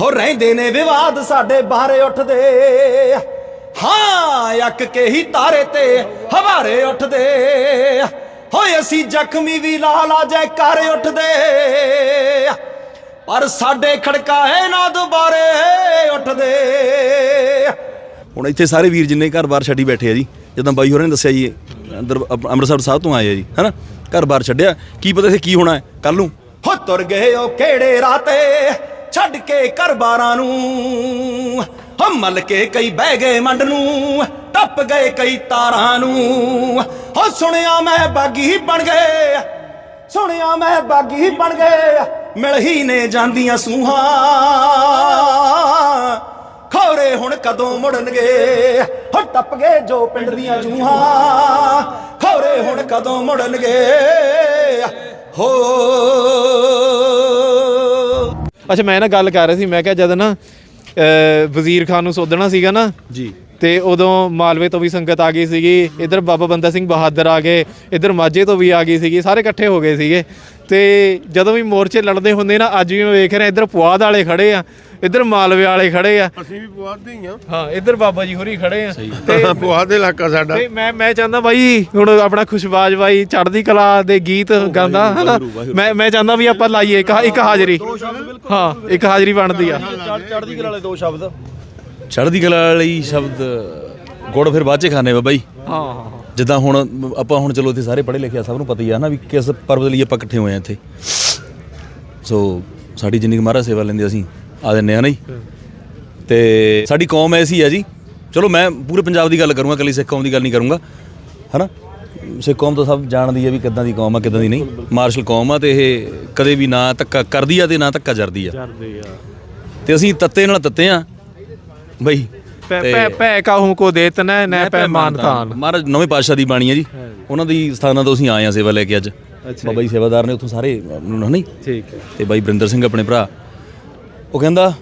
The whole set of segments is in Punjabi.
ਹੋ ਰਹਿੰਦੇ ਨੇ ਵਿਵਾਦ ਸਾਡੇ ਬਾਹਰੇ ਉੱਠਦੇ। ਹਾਂ, ਅੱਕ ਕੇ ਹੀ ਤਾਰੇ ਤੇ ਹਵਾਰੇ ਉੱਠਦੇ। ਹੋਏ ਅਸੀਂ ਜ਼ਖਮੀ ਵੀ ਲਾ ਲਾ ਜੈਕਾਰੇ ਉੱਠਦੇ। ਪਰ ਸਾਡੇ ਖੜਕਾਏ ਨਾ ਦੁਬਾਰੇ ਉੱਠਦੇ। ਹੁਣ ਇੱਥੇ ਸਾਰੇ ਵੀਰ ਜਿੰਨੇ ਘਰ-ਬਾਰ ਛੱਡੀ ਬੈਠੇ ਆ ਜੀ, ਜਦੋਂ ਬਾਈ ਹੋਰਾਂ ਨੇ ਦੱਸਿਆ ਜੀ ਅੰਮ੍ਰਿਤਸਰ ਸਾਹਿਬ ਤੋਂ ਆਏ ਆ ਜੀ, ਹੈਨਾ? ਘਰ-ਬਾਰ ਛੱਡਿਆ। ਕੀ ਪਤਾ ਇੱਥੇ ਕੀ ਹੋਣਾ ਕੱਲ ਨੂੰ। ਹੋ ਤੁਰ ਗਏ ਉਹ ਕਿਹੜੇ ਰਾਤੇ ਛੱਡ ਕੇ ਘਰ-ਬਾਰਾਂ ਨੂੰ। ਹੋ ਮਲ ਕੇ ਕਈ ਬਹਿ ਗਏ ਮੰਡ ਨੂੰ, ਟੱਪ ਗਏ ਕਈ ਤਾਰਾਂ ਨੂੰ। ਹੋ ਸੁਣਿਆ ਮੈਂ ਬਾਗੀ ਬਣ ਗਏ, ਸੁਣਿਆ ਮੈਂ ਬਾਗੀ ਬਣ ਗਏ, ਮਿਲ ਹੀ ਨੇ ਜਾਂਦੀਆਂ ਸੂਹਾਂ। ਖੌਰੇ ਹੁਣ ਕਦੋਂ ਮੁੜਨਗੇ, ਹੋ ਟੱਪ ਗਏ ਜੋ ਪਿੰਡ ਦੀਆਂ ਜੂਹਾਂ। ਖੌਰੇ ਹੁਣ ਕਦੋਂ ਮੁੜਨਗੇ, ਹੋ ਅੱਛਾ ਮੈਂ ਨਾ ਗੱਲ ਕਰ ਰਿਹਾ ਸੀ ਮੈਂ ਕਿਹਾ ਜਦ ਨਾ ਅਹ, ਵਜ਼ੀਰ ਖਾਨ ਨੂੰ ਸੋਧਣਾ ਸੀਗਾ ਨਾ ਜੀ। ਤੇ ਉਦੋਂ ਮਾਲਵੇ ਤੋਂ ਵੀ ਸੰਗਤ ਆ ਗਈ ਸੀਗੀ ਇਧਰ ਬਾਬਾ ਬੰਦਾ ਸਿੰਘ ਬਹਾਦਰ ਆ ਗਏ ਇਧਰ ਮਾਝੇ ਤੋਂ ਵੀ ਆ ਗਈ ਸੀਗੀ ਸਾਰੇ ਇਕੱਠੇ ਹੋ ਗਏ ਸੀਗੇ। ਤੇ ਜਦੋਂ ਵੀ ਮੋਰਚੇ ਲੜਦੇ ਹੁੰਦੇ ਨਾ ਅੱਜ ਵੀ ਮੈਂ ਵੇਖ ਰਿਹਾ ਇਧਰ ਪੁਆਧ ਵਾਲੇ ਖੜੇ ਆ ਇਧਰ ਮਾਲਵੇ ਵਾਲੇ ਖੜੇ ਆ। ਅਸੀਂ ਵੀ ਪੁਆਧ ਹੀ ਆ। ਹਾਂ ਇਧਰ ਬਾਬਾ ਜੀ ਹੋਰੀ ਖੜੇ ਆ। ਤੇ ਪੁਆਧ ਦੇ ਇਲਾਕਾ ਸਾਡਾ। ਤੇ ਮੈਂ ਮੈਂ ਚਾਹੁੰਦਾ ਬਾਈ ਹੁਣ ਆਪਣਾ ਖੁਸ਼ਬਾਜ ਬਾਈ ਚੜ੍ਹਦੀ ਕਲਾ ਦੇ ਗੀਤ ਗਾਉਂਦਾ ਹਨਾ? ਮੈਂ ਮੈਂ ਚਾਹੁੰਦਾ ਵੀ ਆਪਾਂ ਲਾਈਏ ਇੱਕ ਇੱਕ ਹਾਜ਼ਰੀ। ਹਾਂ ਇੱਕ ਹਾਜ਼ਰੀ ਬਣਦੀ ਆ। ਚੜ੍ਹਦੀ ਕਲਾ ਵਾਲੇ ਦੋ ਸ਼ਬਦ। ਚੜ੍ਹਦੀ ਕਲਾ ਲਈ ਸ਼ਬਦ ਗੁੜ ਫਿਰ ਬਾਅਦ ਚ ਖਾਣੇ ਬਾਬਾ ਜੀ। ਹਾਂ ਹਾਂ ਜਿੱਦਾਂ ਹੁਣ ਆਪਾਂ ਹੁਣ ਚਲੋ ਇੱਥੇ ਸਾਰੇ ਪੜ੍ਹੇ ਲਿਖੇ ਆ ਸਭ ਨੂੰ ਪਤਾ ਹੀ ਆ ਨਾ ਵੀ ਕਿਸ ਪਰਬ ਦੇ ਲਈ ਆਪਾਂ ਇਕੱਠੇ ਹੋਏ ਆ ਇੱਥੇ। ਸੋ ਸਾਡੀ ਜਿੰਨੀ ਕੁ ਮਹਾਰਾਜ ਸੇਵਾ ਲੈਂਦੇ ਅਸੀਂ ਆ ਦਿੰਨੇ ਆ ਨਾ ਜੀ। ਤੇ ਸਾਡੀ ਕੌਮ ਐਸੀ ਆ ਜੀ। ਚਲੋ ਮੈਂ ਪੂਰੇ ਪੰਜਾਬ ਦੀ ਗੱਲ ਕਰੂੰਗਾ ਇਕੱਲੀ ਸਿੱਖ ਕੌਮ ਦੀ ਗੱਲ ਨਹੀਂ ਕਰੂੰਗਾ ਹਨਾ? ਸਿੱਖ ਕੌਮ ਤਾਂ ਸਭ ਜਾਣਦੀ ਆ ਵੀ ਕਿੱਦਾਂ ਦੀ ਕੌਮ ਆ ਕਿੱਦਾਂ ਦੀ ਨਹੀਂ। ਮਾਰਸ਼ਲ ਕੌਮ ਆ ਤੇ ਇਹ ਕਦੇ ਵੀ ਨਾ ਧੱਕਾ ਕਰਦੀ ਆ ਤੇ ਨਾ ਧੱਕਾ ਜਰਦੀ ਆ। ਕਰਦੇ ਆ। ਤੇ ਅਸੀਂ ਤੱਤੇ ਨਾਲ ਤੱਤੇ ਆ। ਬਈ ਪੈ ਪੈ ਪੈ ਕਾਹੂ ਕੋ ਦੇਤ ਨੈ ਨੈ ਪੈ ਮਾਨਤਾਨ ਮਹਾਰਾਜ ਨਵੇਂ ਪਾਤਸ਼ਾਹ ਦੀ ਬਾਣੀ ਹੈ ਜੀ। ਉਹਨਾਂ ਦੀ ਸਥਾਨਾਂ ਤੋਂ ਅਸੀਂ ਆਏ ਆ ਸੇਵਾ ਲੈ ਕੇ ਅੱਜ। ਬਾਬਾ ਜੀ ਸੇਵਾਦਾਰ ਨੇ ਉੱਥੋਂ ਸਾਰੇ ਨਹੀਂ? ਠੀਕ ਹੈ। ਤੇ ਬਾਈ ਬਰਿੰਦਰ ਸਿੰਘ ਆਪਣੇ ਭਰਾ। ਉਹ ਕਹਿੰਦਾ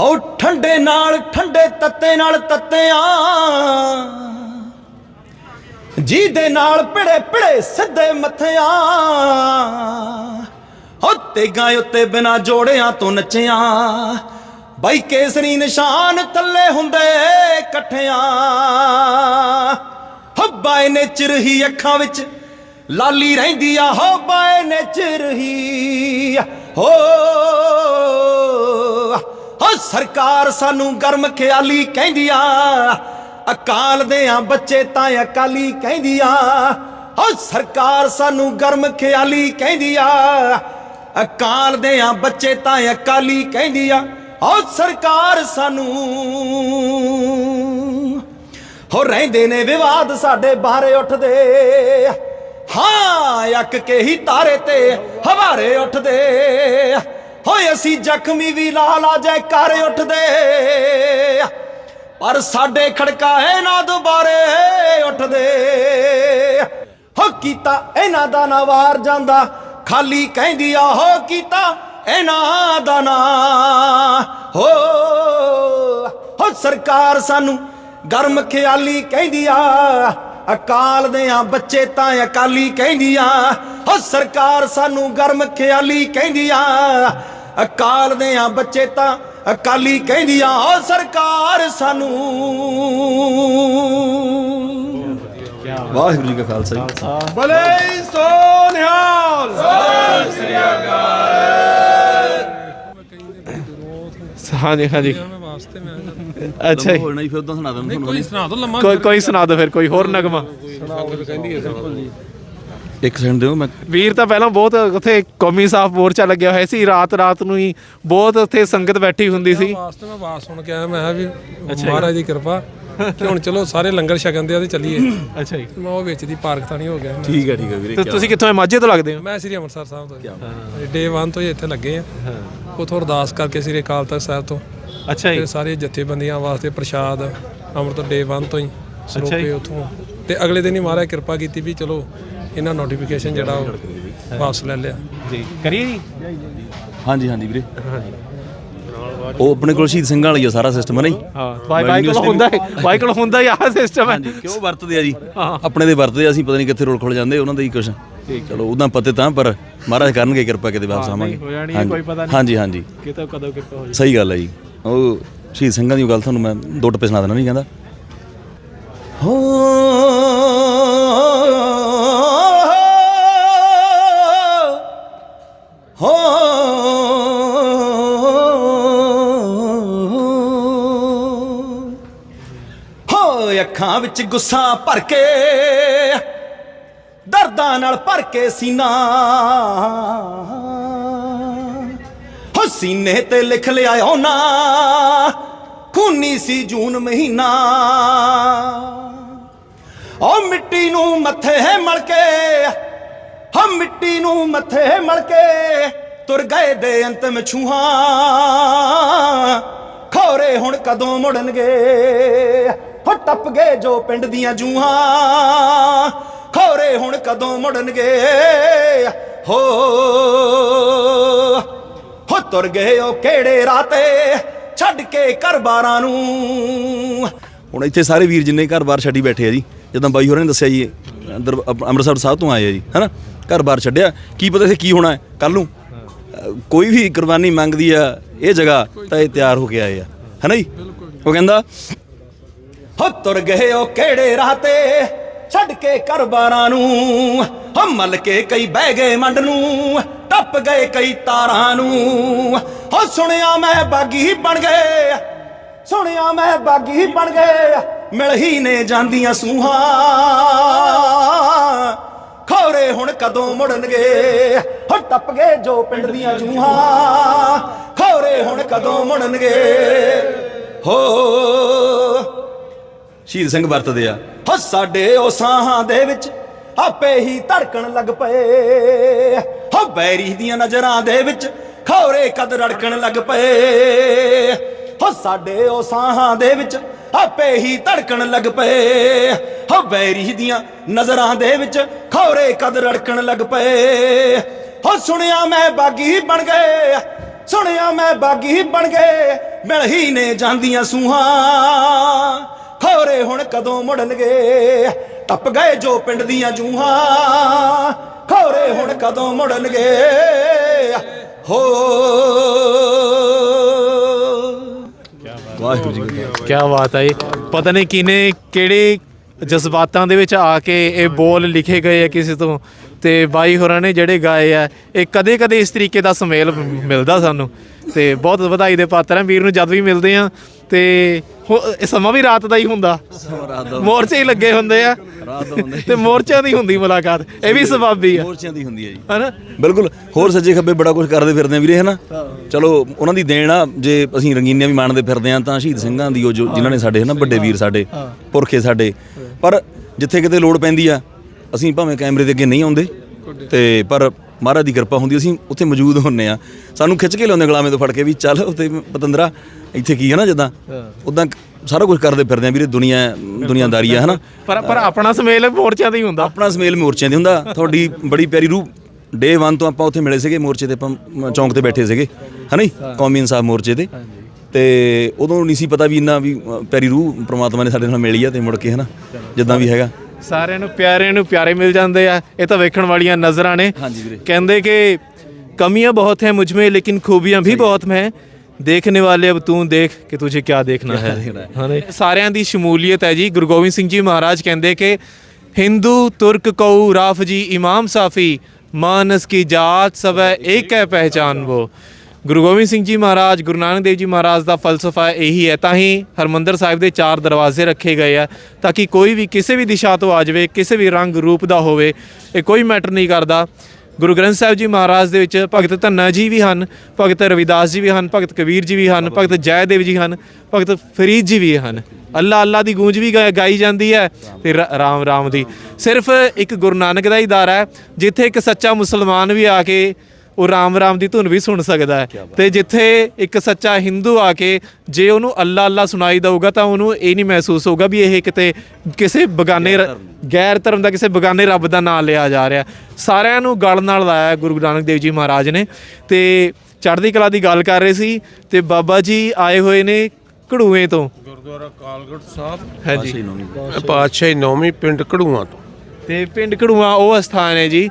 ਹਉ ਠੰਡੇ ਨਾਲ ਠੰਡੇ ਤੱਤੇ ਨਾਲ ਤੱਤਿਆਂ। ਜੀ ਦੇ ਨਾਲ ਭਿੜੇ ਭਿੜੇ ਸਿੱਧੇ ਮੱਥਿਆਂ। ਹੋ ਤੇਗਾਂ ਉੱਤੇ ਬਿਨਾ ਜੋੜਿਆਂ ਤੋਂ ਨੱਚਿਆਂ। ਬਾਈ ਕੇਸਰੀ ਨਿਸ਼ਾਨ ਥੱਲੇ ਹੁੰਦੇ ਇਕੱਠਿਆਂ। ਹੋ ਬਾਏ ਨੇ ਚਿਰਹੀ ਅੱਖਾਂ ਵਿੱਚ, ਲਾਲੀ ਰਹਿੰਦੀ ਆ ਹੋ ਬਾਏ ਨੇ ਚਿਰਹੀ ਹੋ ਹੋ ਸਰਕਾਰ ਸਾਨੂੰ ਗਰਮ ਖਿਆਲੀ ਕਹਿੰਦੀ ਆ, ਅਕਾਲ ਦੇ ਆ ਬੱਚੇ ਤਾਂ ਅਕਾਲੀ ਕਹਿੰਦੀ ਆ। ਹੋ ਸਰਕਾਰ ਸਾਨੂੰ ਗਰਮ ਖਿਆਲੀ ਕਹਿੰਦੀ ਆ, ਅਕਾਲ ਦੇ ਆ ਬੱਚੇ ਤਾਂ ਅਕਾਲੀ ਕਹਿੰਦੀ ਆ। ਹੋ ਸਰਕਾਰ ਸਾਨੂੰ ਹੋ ਰਹਿੰਦੇ ਨੇ ਵਿਵਾਦ ਸਾਡੇ ਬਾਹਰੇ ਉੱਠਦੇ। ਹਾਂ ਅੱਕ ਕੇ ਹੀ ਤਾਰੇ ਤੇ ਹਵਾਰੇ ਉੱਠਦੇ। ਹੋਏ ਅਸੀਂ ਜ਼ਖਮੀ ਵੀ ਲਾ ਲਾ ਜੈਕਾਰੇ ਉੱਠਦੇ। ਪਰ ਸਾਡੇ ਖੜਕਾਏ ਨਾ ਦੁਬਾਰੇ ਉੱਠਦੇ। ਹੋ ਕੀਤਾ ਇਹਨਾਂ ਦਾ ਨਾ ਵਾਰ ਜਾਂਦਾ। ਖਾਲੀ ਕਹਿੰਦੀ ਆ, ਹੋ ਕੀਤਾ ਇਹਨਾਂ ਦਾ ਨਾ ਹੋ ਹੋ ਸਰਕਾਰ ਸਾਨੂੰ ਗਰਮ ਖਿਆਲੀ ਕਹਿੰਦੀ ਆ ਅਕਾਲ ਦੇ ਆ ਬੱਚੇ ਤਾਂ ਅਕਾਲੀ ਕਹਿੰਦੀ ਆ। ਹੋ ਸਰਕਾਰ ਸਾਨੂੰ ਗਰਮ ਖਿਆਲੀ ਕਹਿੰਦੀ ਆ ਅਕਾਲ ਦੇ ਆ ਬੱਚੇ ਤਾਂ ਅਕਾਲੀ ਕਹਿੰਦੀ ਆ। ਹੋ ਸਰਕਾਰ ਸਾਨੂੰ ਵਾਹਿਗੁਰੂ ਜੀ ਕਾ ਖਾਲਸਾ ਜੀ ਬਲੇ ਸੋਨਿਹਾਲ। ਹਾਂਜੀ ਹਾਂਜੀ। ਅੱਛਾ ਜੀ। ਹੋਣਾ ਫਿਰ ਉਦੋਂ ਸੁਣਾ ਦਿੰਦਾ ਤੁਹਾਨੂੰ ਸੁਣਾ ਦੋ ਲੰਮਾ ਕੋਈ ਕੋਈ ਸੁਣਾ ਦਿਓ ਫਿਰ ਕੋਈ ਹੋਰ ਨਗਮਾ। ਇੱਕ ਸੈਕਿੰਡ ਦਿਓ ਮੈਂ। ਵੀਰ ਤਾਂ ਪਹਿਲਾਂ ਬਹੁਤ ਉੱਥੇ ਕੌਮੀ ਸਾਫ਼ ਮੋਰਚਾ ਲੱਗਿਆ ਹੋਇਆ ਸੀ ਰਾਤ ਰਾਤ ਨੂੰ ਹੀ ਬਹੁਤ ਉੱਥੇ ਸੰਗਤ ਬੈਠੀ ਹੁੰਦੀ ਸੀ। ਵਾਸਤੇ ਮੈਂ ਆਵਾਜ਼ ਸੁਣ ਕੇ ਆਇਆ ਮੈਂ ਕਿਹਾ ਵੀ ਮਹਾਰਾਜ ਦੀ ਕਿਰਪਾ ਕਿ ਹੁਣ ਚਲੋ ਸਾਰੇ ਲੰਗਰ ਛਕਣ ਦੇ ਆ ਤੇ ਚੱਲੀਏ। ਅੱਛਾ ਜੀ। ਮੈਂ ਉਹ ਵਿੱਚ ਦੀ ਪਾਰਕ ਤਾਂ ਨਹੀਂ ਹੋ ਗਿਆ। ਠੀਕ ਹੈ ਠੀਕ ਹੈ ਵੀਰੇ ਤੇ ਤੁਸੀਂ ਕਿੱਥੋਂ ਮਾਝੇ ਤੋਂ ਲੱਗਦੇ ਹੋ? ਮੈਂ ਸ੍ਰੀ ਅੰਮ੍ਰਿਤਸਰ ਸਾਹਿਬ ਤੋਂ ਡੇ 1 ਤੋਂ ਹੀ ਇੱਥੇ ਲੱਗੇ ਆ। ਉਥੋਂ ਅਰਦਾਸ ਕਰਕੇ ਸ੍ਰੀ ਅਕਾਲ ਤਖਤ ਸਾਹਿਬ ਤੋਂ। ਅੱਛਾ ਜੀ। ਤੇ ਸਾਰੇ ਜਥੇਬੰਦੀਆਂ ਵਾਸਤੇ ਪ੍ਰਸ਼ਾਦ ਅੰਮ੍ਰਿਤ ਡੇ 1 ਤੋਂ ਹੀ ਸਰੋਪੇ ਉਥੋਂ। ਤੇ ਅਗਲੇ ਦਿਨ ਹੀ ਮਹਾਰਾਜ ਕਿਰਪਾ ਕੀਤੀ ਵੀ ਚਲੋ ਇਹਨਾਂ ਨੋਟੀਫਿਕੇਸ਼ਨ ਜਿਹੜਾ ਉਹ ਵਾਪਸ ਲੈ ਲਿਆ। ਜੀ। ਕਰੀਏ ਜੀ? ਹਾਂਜੀ ਹਾਂਜੀ ਵੀਰੇ। ਉਹ ਆਪਣੇ ਕੋਲ ਸ਼ਹੀਦ ਸਿੰਘਾਂ ਵਾਲੀ ਆ ਸਾਰਾ ਸਿਸਟਮ ਨਹੀਂ ਹਾਂ ਬਾਈ ਬਾਈ ਕੋਲ ਹੁੰਦਾ ਹੈ ਬਾਈ ਕੋਲ ਹੁੰਦਾ ਹੀ ਆਹ ਸਿਸਟਮ ਹੈ। ਕਿਉਂ ਵਰਤਦੇ ਆ ਜੀ? ਆਪਣੇ ਦੇ ਵਰਤਦੇ ਆ, ਅਸੀਂ ਪਤਾ ਨਹੀਂ ਕਿੱਥੇ ਰੋਲ ਖੁੱਲ ਜਾਂਦੇ ਉਹਨਾਂ ਦਾ ਹੀ ਕੁਛ ਚਲੋ ਉਹਦਾ ਪਤੇ ਤਾਂ ਪਰ ਮਹਾਰਾਜ ਕਰਨਗੇ ਕਿਰਪਾ ਕਿਤੇ ਵਾਪਸ ਆਵਾਂਗੇ ਹੋ ਜਾਣੀ ਹੈ, ਹਾਂਜੀ। ਕੋਈ ਪਤਾ ਨਹੀਂ। ਹਾਂਜੀ ਹਾਂਜੀ ਕਿਤੋਂ ਕਦੋਂ ਕਿਤੋਂ ਹੋ ਸਹੀ ਗੱਲ ਹੈ ਜੀ ਉਹ ਸ਼ਹੀਦ ਸਿੰਘਾਂ ਦੀ ਗੱਲ ਤੁਹਾਨੂੰ ਮੈਂ ਦੋ ਟੱਪੇ ਸੁਣਾ ਦੇਣਾ ਨਹੀਂ ਕਹਿੰਦਾ ਹੋ ਹੋ ਹੋ ਅੱਖਾਂ ਵਿੱਚ ਗੁੱਸਾ ਭਰ ਕੇ ਦਰਦਾਂ ਨਾਲ ਭਰ ਕੇ ਸੀਨਾ। ਹੋ ਸੀਨੇ ਤੇ ਲਿਖ ਲਿਆ ਉਹਨਾਂ, ਖੂਨੀ ਸੀ ਜੂਨ ਮਹੀਨਾ। ਓ ਮਿੱਟੀ ਨੂੰ ਮੱਥੇ ਮਲ ਕੇ ਹਮ ਮਿੱਟੀ ਨੂੰ ਮੱਥੇ ਮਲ ਕੇ, ਤੁਰ ਗਏ ਦੇ ਅੰਤਮ ਛੂਹਾਂ। ਖੋਰੇ ਹੁਣ ਕਦੋਂ ਮੁੜਨਗੇ? ਹੋ ਟੱਪ ਗਏ ਜੋ ਪਿੰਡ ਦੀਆਂ ਜੂਹਾਂ। ਖੋਰੇ ਹੁਣ ਕਦੋਂ ਮੁੜਨਗੇ? ਹੋ ਹੋ ਤੁਰ ਗਏ ਉਹ ਕਿਹੜੇ ਰਾਤੇ? ਛੱਡ ਕੇ ਘਰ-ਬਾਰਾਂ ਨੂੰ। ਹੁਣ ਇੱਥੇ ਸਾਰੇ ਵੀਰ ਜਿੰਨੇ ਘਰ-ਬਾਰ ਛੱਡੀ ਬੈਠੇ ਆ ਜੀ, ਜਦੋਂ ਬਾਈ ਹੋਰਾਂ ਨੇ ਦੱਸਿਆ ਜੀ ਇਹ ਅੰਦਰ ਅੰਮ੍ਰਿਤਸਰ ਸਾਹਿਬ ਤੋਂ ਆਏ ਆ ਜੀ, ਹੈਨਾ? ਘਰ-ਬਾਰ ਛੱਡਿਆ। ਕੀ ਪਤਾ ਸੀ ਕੀ ਹੋਣਾ ਹੈ? ਕੱਲ ਨੂੰ ਕੋਈ ਵੀ ਕੁਰਬਾਨੀ ਮੰਗਦੀ ਆ, ਇਹ ਜਗ੍ਹਾ ਤਾਂ ਇਹ ਤਿਆਰ ਹੋ ਕੇ ਆਏ ਆ, ਹੈਨਾ ਜੀ? ਉਹ ਕਹਿੰਦਾ, ਹੋ ਤੁਰ ਗਏ ਉਹ ਕਿਹੜੇ ਰਾਹ ਛੱਡ ਕੇ ਘਰ-ਬਾਰਾਂ ਨੂੰ ਹੋ ਕੇ ਕਈ ਬਹਿ ਗਏ ਮੰਡ ਨੂੰ, ਟੱਪ ਗਏ ਕਈ ਤਾਰਾਂ ਨੂੰ। ਹੋ ਸੁਣਿਆ ਮੈਂ ਬਾਗੀ ਬਣ ਗਏ, ਸੁਣਿਆ ਮੈਂ ਬਾਗੀ ਬਣ ਗਏ, ਮਿਲ ਹੀ ਨੇ ਜਾਂਦੀਆਂ ਸੂਹਾਂ। ਖੋਰੇ ਹੁਣ ਕਦੋਂ ਮੁੜਨਗੇ ਹੁਣ ਟੱਪ ਗਏ ਜੋ ਪਿੰਡ ਦੀਆਂ ਜੂਹਾਂ। ਖੋਰੇ ਹੁਣ ਕਦੋਂ ਮੁੜਨਗੇ, ਹੋ ਸ਼ਹੀਦ ਸਿੰਘ ਵਰਤਦੇ ਆ। ਹੋ ਸਾਡੇ ਉਹ ਸਾਹਾਂ ਦੇ ਵਿੱਚ, ਆਪੇ ਹੀ ਧੜਕਣ ਲੱਗ ਪਏ। ਹੋ ਬੈਰੀ ਦੀਆਂ ਨਜ਼ਰਾਂ ਦੇ ਵਿੱਚ, ਖੌਰੇ ਕਦ ਰੜਕਣ ਲੱਗ ਪਏ। ਹੋ ਸਾਡੇ ਉਹ ਸਾਹਾਂ ਦੇ ਵਿੱਚ, ਆਪੇ ਹੀ ਧੜਕਣ ਲੱਗ ਪਏ। ਹੋ ਬੈਰੀ ਦੀਆਂ ਨਜ਼ਰਾਂ ਦੇ ਵਿੱਚ, ਖੌਰੇ ਕਦ ਰੜਕਣ ਲੱਗ ਪਏ। ਹੋ ਸੁਣਿਆ ਮੈਂ ਬਾਗੀ ਬਣ ਗਏ, ਸੁਣਿਆ ਮੈਂ ਬਾਗੀ ਬਣ ਗਏ। ਮਿਲ ਹੀ ਨੇ ਜਾਂਦੀਆਂ ਸੂਹਾਂ। ਖੋਰੇ ਹੁਣ ਕਦੋਂ ਮੁੜਨਗੇ? ਟੱਪ ਗਏ ਜੋ ਪਿੰਡ ਦੀਆਂ ਜੂਹਾਂ। ਖੋਰੇ ਹੁਣ ਕਦੋਂ ਮੁੜਨਗੇ? ਹੋ। ਵਾਹਿਗੁਰੂ ਜੀ ਕੀ ਬਾਤ ਹੈ ਪਤਾ ਨਹੀਂ ਕਿਨੇ ਕਿਹੜੇ ਜਜ਼ਬਾਤਾਂ ਦੇ ਵਿੱਚ ਆ ਕੇ ਇਹ ਬੋਲ ਲਿਖੇ ਗਏ ਆ ਕਿਸੇ ਤੋਂ। ਤੇ ਬਾਈ ਹੋਰਾਂ ਨੇ ਜਿਹੜੇ ਗਾਏ ਆ, ਇਹ ਕਦੇ ਕਦੇ ਇਸ ਤਰੀਕੇ ਦਾ ਸੁਮੇਲ ਮਿਲਦਾ ਸਾਨੂੰ। ਤੇ ਬਹੁਤ ਵਧਾਈ ਦੇ ਪਾਤਰ ਆ। ਵੀਰ ਨੂੰ ਜਦ ਵੀ ਮਿਲਦੇ ਆ, ਤੇ ਹੋ- ਇਹ ਸਮਾਂ ਵੀ ਰਾਤ ਦਾ ਹੀ ਹੁੰਦਾ। ਰਾਤ ਦਾ ਮੋਰਚੇ ਹੀ ਲੱਗੇ ਹੁੰਦੇ ਆ। ਰਾਤ ਦਾ ਹੁੰਦਾ। ਤੇ ਮੋਰਚਿਆਂ ਦੀ ਹੁੰਦੀ ਮੁਲਾਕਾਤ। ਇਹ ਵੀ ਸਵਾਬੀ ਆ। ਮੋਰਚਿਆਂ ਦੀ ਹੁੰਦੀ ਹੈ ਜੀ। ਹਨਾ? ਬਿਲਕੁਲ। ਹੋਰ ਸੱਜੇ ਖੱਬੇ ਬੜਾ ਕੁਝ ਕਰਦੇ ਫਿਰਦੇ ਆ ਵੀਰੇ ਹਨਾ? ਚਲੋ ਉਹਨਾਂ ਦੀ ਦੇਣ ਆ। ਜੇ ਅਸੀਂ ਰੰਗੀਨੀਆਂ ਵੀ ਮਾਣਦੇ ਫਿਰਦੇ ਆ ਤਾਂ ਸ਼ਹੀਦ ਸਿੰਘਾਂ ਦੀ ਉਹ ਜੋ ਜਿਨ੍ਹਾਂ ਨੇ ਸਾਡੇ ਹਨਾ ਵੱਡੇ ਵੀਰ ਸਾਡੇ ਪੁਰਖੇ ਸਾਡੇ। ਪਰ ਜਿੱਥੇ ਕਿਤੇ ਲੋੜ ਪੈਂਦੀ ਆ ਅਸੀਂ ਭਾਵੇਂ ਕੈਮਰੇ ਦੇ ਅੱਗੇ ਨਹੀਂ ਆਉਂਦੇ। ਤੇ ਪਰ ਮਹਾਰਾਜ ਦੀ ਕਿਰਪਾ ਹੁੰਦੀ ਅਸੀਂ ਉੱਥੇ ਮੌਜੂਦ ਹੁੰਨੇ ਆ। ਸਾਨੂੰ ਖਿੱਚ ਕੇ ਲਿਆਉਂਦੇ ਗੁਲਾਮੇ ਤੋਂ ਫੜ ਕੇ ਵੀ ਚੱਲ ਉੱਥੇ ਪਤੰਦਰਾ ਇੱਥੇ ਕੀ ਹੈ ਨਾ ਜਦਾਂ ਉਦਾਂ ਸਾਰਾ ਕੁਝ ਕਰਦੇ ਫਿਰਦੇ ਆ ਵੀਰੇ ਦੁਨੀਆ ਦੁਨੀਆਦਾਰੀ ਆ ਹਨਾ? ਪਰ ਪਰ ਆਪਣਾ ਸਮੇਲ ਮੋਰਚਿਆਂ ਦਾ ਹੀ ਹੁੰਦਾ। ਆਪਣਾ ਸਮੇਲ ਮੋਰਚਿਆਂ ਦੀ ਹੁੰਦਾ। ਤੁਹਾਡੀ ਬੜੀ ਪਿਆਰੀ ਰੂਹ ਡੇ 1 ਤੋਂ ਆਪਾਂ ਉੱਥੇ ਮਿਲੇ ਸੀਗੇ ਮੋਰਚੇ ਤੇ ਆਪਾਂ ਚੌਂਕ ਤੇ ਬੈਠੇ ਸੀਗੇ ਹਨਾ ਕੌਮੀ ਇਨਸਾਫ ਮੋਰਚੇ ਤੇ। ਤੇ ਉਦੋਂ ਨਹੀਂ ਸੀ ਪਤਾ ਵੀ ਇੰਨਾ ਵੀ ਪਿਆਰੀ ਰੂਹ ਪ੍ਰਮਾਤਮਾ ਨੇ ਸਾਡੇ ਨਾਲ ਮਿਲੀ ਆ ਤੇ ਮੁੜ ਕੇ ਹਨਾ? ਜਿੱਦਾਂ ਵੀ ਹੈਗਾ। ਸਾਰਿਆਂ ਨੂੰ ਪਿਆਰਿਆਂ ਨੂੰ ਪਿਆਰੇ ਮਿਲ ਜਾਂਦੇ ਆ। ਇਹ ਤਾਂ ਵੇਖਣ ਵਾਲੀਆਂ ਨਜ਼ਰਾਂ ਨੇ। ਹਾਂਜੀ ਵੀਰੇ। ਕਹਿੰਦੇ ਕਿ ਕਮੀਆਂ ਬਹੁਤ ਹੈ ਮੁਝ ਮੇਂ ਲੇਕਿਨ ਖੂਬੀਆਂ ਵੀ ਬਹੁਤ ਮੈਂ। ਦੇਖਣੇ ਵਾਲੇ ਅਬ ਤੂੰ ਦੇਖ ਕਿ ਤੁਝੇ ਕੀ ਦੇਖਣਾ ਹੈ। ਸਾਰਿਆਂ ਦੀ ਸ਼ਮੂਲੀਅਤ ਹੈ ਜੀ। ਗੁਰੂ ਗੋਬਿੰਦ ਸਿੰਘ ਜੀ ਮਹਾਰਾਜ ਕਹਿੰਦੇ ਕਿ ਹਿੰਦੂ ਤੁਰਕ ਕਉ ਰਾਫਜੀ ਇਮਾਮ ਸਾਫੀ ਮਾਨਸ ਕੀ ਜਾਤ ਸਭ ਇੱਕ ਹੈ ਪਹਿਚਾਨ ਉਹ ਗੁਰੂ ਗੋਬਿੰਦ ਸਿੰਘ ਜੀ ਮਹਾਰਾਜ, ਗੁਰੂ ਨਾਨਕ ਦੇਵ ਜੀ ਮਹਾਰਾਜ ਦਾ ਫਲਸਫਾ ਇਹੀ ਹੈ, ਤਾਂ ਹੀ ਹਰਮੰਦਰ ਸਾਹਿਬ ਦੇ ਚਾਰ ਦਰਵਾਜ਼ੇ ਰੱਖੇ ਗਏ ਆ, ਤਾਂ ਕਿ ਕੋਈ ਵੀ ਕਿਸੇ ਵੀ ਦਿਸ਼ਾ ਤੋਂ ਆ ਜਾਵੇ, ਕਿਸੇ ਵੀ ਰੰਗ ਰੂਪ ਦਾ ਹੋਵੇ, ਇਹ ਕੋਈ ਮੈਟਰ ਨਹੀਂ ਕਰਦਾ। ਗੁਰੂ ਗ੍ਰੰਥ ਸਾਹਿਬ ਜੀ ਮਹਾਰਾਜ ਦੇ ਵਿੱਚ ਭਗਤ ਧੰਨਾ ਜੀ ਵੀ ਹਨ, ਭਗਤ ਰਵਿਦਾਸ ਜੀ ਵੀ ਹਨ, ਭਗਤ ਕਬੀਰ ਜੀ ਵੀ ਹਨ, ਭਗਤ ਜੈਦੇਵ ਜੀ ਹਨ, ਭਗਤ ਫਰੀਦ ਜੀ ਵੀ ਹਨ। ਅੱਲਾ ਅੱਲਾ ਦੀ ਗੂੰਜ ਵੀ ਗਾ- ਗਾਈ ਜਾਂਦੀ ਹੈ ਤੇ ਰਾਮ ਰਾਮ ਦੀ। ਸਿਰਫ ਇੱਕ ਗੁਰੂ ਨਾਨਕ ਦਾ ਹੀ ਦਰ ਹੈ, ਜਿੱਥੇ ਇੱਕ ਸੱਚਾ ਮੁਸਲਮਾਨ ਵੀ ਆ ਕੇ ਉਹ ਰਾਮ ਰਾਮ ਦੀ ਧੁਨ ਵੀ ਸੁਣ ਸਕਦਾ ਹੈ। ਤੇ ਜਿੱਥੇ ਇੱਕ ਸੱਚਾ ਹਿੰਦੂ ਆ ਕੇ ਜੇ ਉਹਨੂੰ ਅੱਲਾ ਅੱਲਾ ਸੁਣਾਈ ਦਊਗਾ ਤਾਂ ਉਹਨੂੰ ਇਹ ਨਹੀਂ ਮਹਿਸੂਸ ਹੋਊਗਾ ਵੀ ਇਹ ਕਿਤੇ ਕਿਸੇ ਬਗਾਨੇ ਗੈਰ ਧਰਮ ਦਾ। ਕਿਸੇ ਬਗਾਨੇ ਰੱਬ ਦਾ ਨਾਮ ਲਿਆ ਜਾ ਰਿਹਾ। ਸਾਰਿਆਂ ਨੂੰ ਗਲ ਨਾਲ ਲਾਇਆ ਗੁਰੂ ਨਾਨਕ ਦੇਵ ਜੀ ਮਹਾਰਾਜ ਨੇ। ਤੇ ਚੜ੍ਹਦੀ ਕਲਾ ਦੀ ਗੱਲ ਕਰ ਰਹੇ ਸੀ ਤੇ ਬਾਬਾ ਜੀ ਆਏ ਹੋਏ ਨੇ ਘੜੂਏ ਤੋਂ। ਗੁਰਦੁਆਰਾ ਕਾਲਗੜ ਸਾਹਿਬ। ਹਾਂਜੀ। ਪਾਤਸ਼ਾਹੀ ਨੌਵੀਂ ਪਿੰਡ। ਕੜੂਆਂ ਤੋਂ। ਤੇ ਪਿੰਡ ਘੜੂਆ ਉਹ ਸਥਾਨ ਹੈ ਜੀ।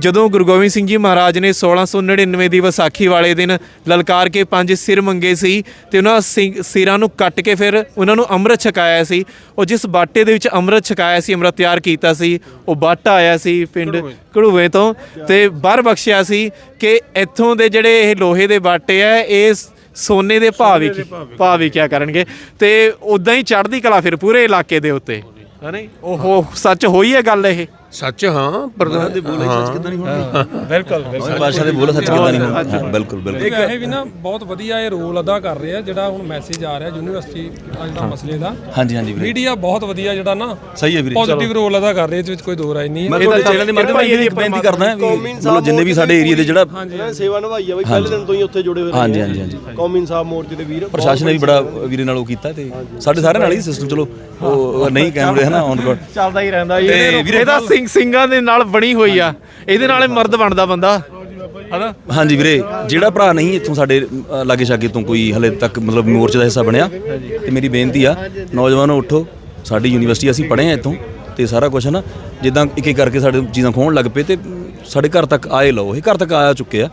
ਜਦੋਂ ਗੁਰੂ ਗੋਬਿੰਦ ਸਿੰਘ ਜੀ ਮਹਾਰਾਜ ਨੇ 1699 ਦੀ ਵਿਸਾਖੀ ਵਾਲੇ ਦਿਨ ਲਲਕਾਰ ਕੇ ਪੰਜ ਸਿਰ ਮੰਗੇ ਸੀ ਤੇ ਉਹਨਾਂ ਸਿੰਘ- ਸਿਰਾਂ ਨੂੰ ਕੱਟ ਕੇ ਫਿਰ ਉਹਨਾਂ ਨੂੰ ਅੰਮ੍ਰਿਤ ਛਕਾਇਆ ਸੀ। ਉਹ ਜਿਸ ਬਾਟੇ ਦੇ ਵਿੱਚ ਅੰਮ੍ਰਿਤ ਛਕਾਇਆ ਸੀ ਅੰਮ੍ਰਿਤ ਤਿਆਰ ਕੀਤਾ ਸੀ ਉਹ ਬਾਟਾ ਆਇਆ ਸੀ ਪਿੰਡ ਘੜੂਵੇ ਤੋਂ। ਤੇ ਬਾਹਰ ਬਖਸ਼ਿਆ ਸੀ ਕਿ ਇੱਥੋਂ ਦੇ ਜਿਹੜੇ ਇਹ ਲੋਹੇ ਦੇ ਬਾਟੇ ਆ ਇਹ ਸੋਨੇ ਦੇ ਭਾਅ ਵੀ ਭਾਅ ਵੀ ਕਿਆ ਕਰਨਗੇ। ਤੇ ਉਦਾਂ ਹੀ ਚੜ੍ਹਦੀ ਕਲਾ ਫਿਰ ਪੂਰੇ ਇਲਾਕੇ ਦੇ ਉੱਤੇ। ਹੈ ਨਹੀਂ? ਉਹ ਸੱਚ ਹੋਈ ਹੈ ਗੱਲ ਇਹ? ਸੱਚ ਹਾਂ ਪ੍ਰਧਾਨ ਦੇ ਬੋਲੇ ਸੱਚ ਕਿਦਾਂ ਬਿਲਕੁਲ ਬਾਦਸ਼ਾਹ ਦੇ ਬੋਲ ਸੱਚ ਕਿਦਾਂ ਨਹੀਂ ਹੋਣਾ ਹਾਂ, ਬਿਲਕੁਲ ਬਿਲਕੁਲ। ਇੱਕ ਇਹ ਵੀ ਨਾ ਬਹੁਤ ਵਧੀਆ ਇਹ ਰੋਲ ਅਦਾ ਕਰ ਰਹੇ ਆ ਜਿਹੜਾ ਹੁਣ ਮੈਸੇਜ ਆ ਰਿਹਾ ਯੂਨੀਵਰਸਿਟੀ ਅੱਜ ਦਾ ਮਸਲੇ ਦਾ। ਹਾਂਜੀ ਹਾਂਜੀ ਵੀਰੇ। ਮੀਡੀਆ ਬਹੁਤ ਵਧੀਆ ਜਿਹੜਾ ਨਾ ਸਹੀ ਹੈ ਵੀਰੇ। ਪੋਜ਼ਿਟਿਵ ਰੋਲ ਅਦਾ ਕਰ ਰਿਹਾ ਇਸ ਵਿੱਚ ਕੋਈ ਦੋ ਰਾਏ ਨਹੀਂ ਮੈਂ ਤੁਹਾਡੇ ਚੈਨਲ ਦੇ ਮਾਧਿਅਮ ਨਾਲ ਇਹ ਬੇਨਤੀ ਕਰਦਾ ਹਾਂ ਵੀ ਮਤਲਬ ਜਿੰਨੇ ਵੀ ਸਾਡੇ ਏਰੀਆ ਦੇ ਜਿਹੜਾ ਸੇਵਾ ਨਿਭਾਈ ਆ ਬਈ ਪਹਿਲੇ ਦਿਨ ਤੋਂ ਹੀ ਉੱਥੇ ਜੁੜੇ ਹੋਏ ਰਹੇ ਹਾਂਜੀ ਹਾਂਜੀ ਹਾਂਜੀ। ਕੌਮੀ ਇਨਸਾਫ ਮੋਰਚੇ ਦੇ ਵੀਰ। ਪ੍ਰਸ਼ਾਸਨ ਨੇ ਵੀ ਬੜਾ ਵੀਰੇ ਨਾਲ ਉਹ ਕੀਤਾ ਤੇ ਸਾਡੇ ਸਾਰੇ ਨਾਲ ਹੀ ਸਿਸਟਮ ਚਲੋ ਉਹ ਨਹੀਂ ਕੈਮਰੇ ਹਨਾ ਔਨ ਕੋਡ ਚੱਲਦਾ ਹੀ ਰਹਿੰਦਾ ਤੇ ਵੀਰੇ ਇਹਦਾ ਸਿੰਘ ਸਿੰਘਾਂ ਦੇ ਨਾਲ ਬਣੀ ਹੋਈ ਆ। ਇਹਦੇ ਨਾਲ ਮਰਦ ਬਣਦਾ ਬੰਦਾ। ਹਨਾ? ਹਾਂਜੀ ਵੀਰੇ ਜਿਹੜਾ ਭਰਾ ਨਹੀਂ ਇੱਥੋਂ ਸਾਡੇ ਅ, ਲਾਗੇ ਛਾਗੇ ਤੋਂ ਕੋਈ ਹਲੇ ਤੱਕ ਮਤਲਬ ਮੋਰਚੇ ਦਾ ਹਿੱਸਾ ਬਣਿਆ ਤੇ ਮੇਰੀ ਬੇਨਤੀ ਆ ਨੌਜਵਾਨੋ ਉੱਠੋ ਸਾਡੀ ਯੂਨੀਵਰਸਿਟੀ ਅਸੀਂ ਪੜ੍ਹੇ ਆ ਇੱਥੋਂ ਤੇ ਸਾਰਾ ਕੁਝ ਹੈ ਨਾ ਜਿੱਦਾਂ ਇੱਕ ਇੱਕ ਕਰਕੇ ਸਾਡੇ ਚੀਜ਼ਾਂ ਖੋਣ ਲੱਗ ਪਏ ਤੇ ਸਾਡੇ ਘਰ ਤੱਕ ਆਏ ਲਓ ਇਹ ਘਰ ਤੱਕ ਆਇਆ ਚੁੱਕੇ ਆ।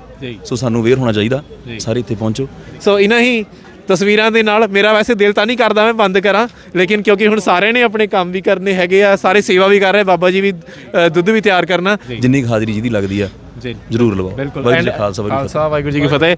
ਸੋ ਸਾਨੂੰ ਵੇਅਰ ਹੋਣਾ ਚਾਹੀਦਾ ਸਾਰੇ ਇੱਥੇ ਪਹੁੰਚੋ। ਸੋ ਇਹਨਾਂ ਹੀ ਤਸਵੀਰਾਂ ਦੇ ਨਾਲ ਮੇਰਾ ਵੈਸੇ ਦਿਲ ਤਾਂ ਨਹੀਂ ਕਰਦਾ ਮੈਂ ਬੰਦ ਕਰਾਂ ਲੇਕਿਨ ਕਿਉਂਕਿ ਹੁਣ ਸਾਰਿਆਂ ਨੇ ਆਪਣੇ ਕੰਮ ਵੀ ਕਰਨੇ ਹੈਗੇ ਆ ਸਾਰੇ ਸੇਵਾ ਵੀ ਕਰ ਰਹੇ ਬਾਬਾ ਜੀ ਵੀ ਅ, ਦੁੱਧ ਵੀ ਤਿਆਰ ਕਰਨਾ। ਜਿੰਨੀ ਕੁ ਹਾਜ਼ਰੀ ਜਿਹਦੀ ਲੱਗਦੀ ਆ ਜੀ। ਜ਼ਰੂਰ ਲਵਾਓ। ਜੀ ਖਾਲਸਾ ਵਾਹਿਗੁਰੂ ਜੀ ਕੀ। ਖਾਲਸਾ ਵਾਹਿਗੁਰੂ ਜੀ ਕੀ ਫਤਿਹ।